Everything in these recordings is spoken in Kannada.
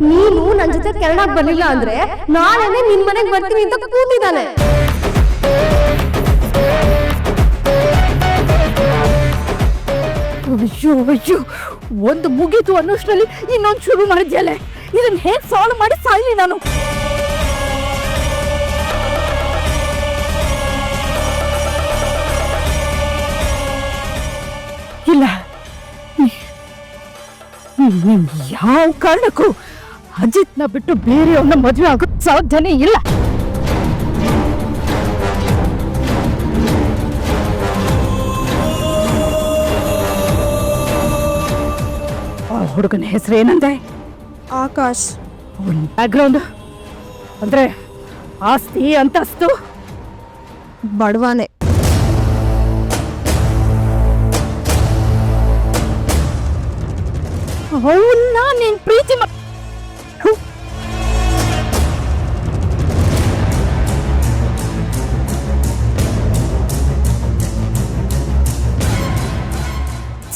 ನೀನು ನನ್ ಜೊತೆ ಕೆರಳಾಗ್ ಬರ್ಲಿಲ್ಲ ಅಂದ್ರೆ ನಾಳೆನೆ ನಿನ್ ಮನೆಗ್ ಬರ್ತೀನಿ ಅಂತ ಕೂತಿದ್ದಾನೆ. ಅಯ್ಯೋ ಅಯ್ಯೋ, ಒಂದು ಮುಗೀತು ಅನ್ನೋಷ್ಟರಲ್ಲಿ ಇನ್ನೊಂದು ಶುರು ಮಾಡಿದ್ಯಾಲೆ ಇದನ್ನ ಹೇಗೆ ಸಾಲ್ವ್ ಮಾಡಿ ಸಾಯ್ಲಿ ನಾನು? ಇಲ್ಲ. ಯಾವ ಕಾರಣಕ್ಕೂ ಅಜಿತ್ನ ಬಿಟ್ಟು ಬೇರೆಯವ್ರನ್ನ ಮದುವೆ ಆಗೋ ಸಾಧ್ಯನೇ ಇಲ್ಲ. ಆ ಹುಡುಗನ ಹೆಸರು ಏನಂದೆ? ಆಕಾಶ್. ಅವನ ಬ್ಯಾಕ್ಗ್ರೌಂಡ್ ಅಂದ್ರೆ ಆಸ್ತಿ ಅಂತಸ್ತು? ಬಡವಾನೆ. ಅವನ್ನ ನೀನ್ ಪ್ರೀತಿ ಮಾ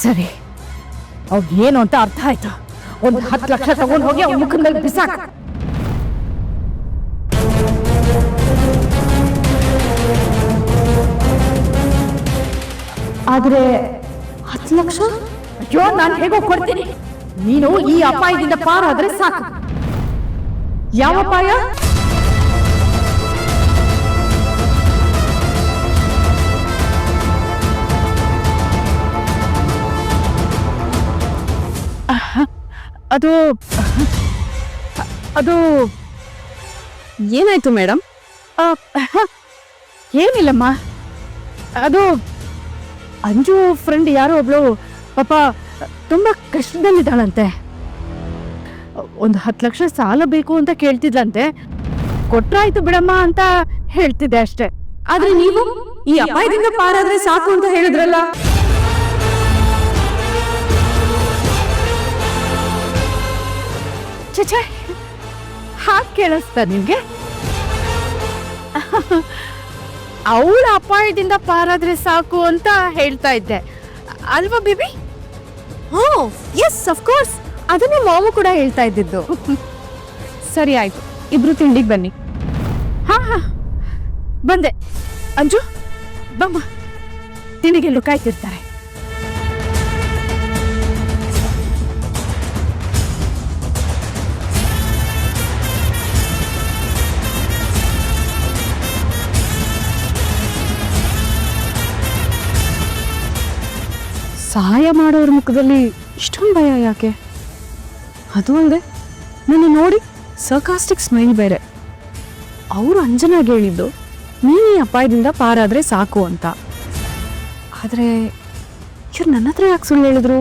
ಸರಿ. ಅವ್ರು ಏನು ಅಂತ ಅರ್ಥ ಆಯ್ತು. ಒಂದು ಹತ್ತು ಲಕ್ಷ ತಗೊಂಡು ಹೋಗಿ ಅವ್ನ ಮುಖದ ಮೇಲೆ ಬಿಸಾಕ. ಆದ್ರೆ ಹತ್ತು ಲಕ್ಷ? ಅಯ್ಯೋ ನಾನು ಹೇಗೋ ಕೊಡ್ತೀನಿ. ನೀನು ಈ ಅಪಾಯದಿಂದ ಪಾರಾದ್ರೆ ಸಾಕು. ಯಾವ ಅಪಾಯ? ಅದು ಅದು ಏನಾಯ್ತು ಮೇಡಮ್ ಏನಿಲ್ಲಮ್ಮ. ಅದು ಅಂಜು ಫ್ರೆಂಡ್ ಯಾರೋ ಒಬ್ಳು ಪಾಪ ತುಂಬಾ ಕಷ್ಟದಲ್ಲಿದ್ದಾಳಂತೆ. ಒಂದು ಹತ್ತು ಲಕ್ಷ ಸಾಲ ಬೇಕು ಅಂತ ಕೇಳ್ತಿದ್ಲಂತೆ. ಕೊಟ್ರಾಯ್ತು ಬಿಡಮ್ಮ ಅಂತ ಹೇಳ್ತಿದ್ದೆ ಅಷ್ಟೇ. ಆದ್ರೆ ನೀವು ಈ ಅಪಾಯದಿಂದ ಪಾರಾದ್ರೆ ಸಾಕು ಅಂತ ಹೇಳಿದ್ರಲ್ಲ. ಚಚೆ ಹಾಗೆ ಕೇಳಿಸ್ತಾ ನಿಮಗೆ? ಅವಳ ಅಪಾಯದಿಂದ ಪಾರಾದ್ರೆ ಸಾಕು ಅಂತ ಹೇಳ್ತಾ ಇದ್ದೆ. ಅಲ್ವಾ ಬೇಬಿ? ಹೋ ಎಸ್ ಆಫ್ ಕೋರ್ಸ್ ಅದನ್ನೇ ಮಾವು ಕೂಡ ಹೇಳ್ತಾ ಇದ್ದಿದ್ದು. ಸರಿ ಆಯ್ತು, ಇಬ್ರು ತಿಂಡಿಗೆ ಬನ್ನಿ. ಹಾ ಹಾ. ಬಂದೆ. ಅಂಜು, ಬಮ್ಮ. ತಿಂಡಿಗೆ ಕಾಯ್ತಿರ್ತಾರೆ ಸಹಾಯ ಮಾಡೋರ ಮುಖದಲ್ಲಿ ಇಷ್ಟೊಂದು ಭಯ ಯಾಕೆ? ಅದು ಅಲ್ಲದೆ ನನ್ನ ನೋಡಿ ಸರ್ಕಾಸ್ಟಿಕ್ ಸ್ಮೈಲ್ ಬೇರೆ. ಅವರು ಅಂಜನಾಗೆ ಹೇಳಿದ್ದು, ನೀನೇ ಅಪಾಯದಿಂದ ಪಾರಾದರೆ ಸಾಕು ಅಂತ. ಆದರೆ ಇವ್ರು ನನ್ನ ಹತ್ರ ಯಾಕೆ ಸುಳ್ಳು ಹೇಳಿದ್ರು?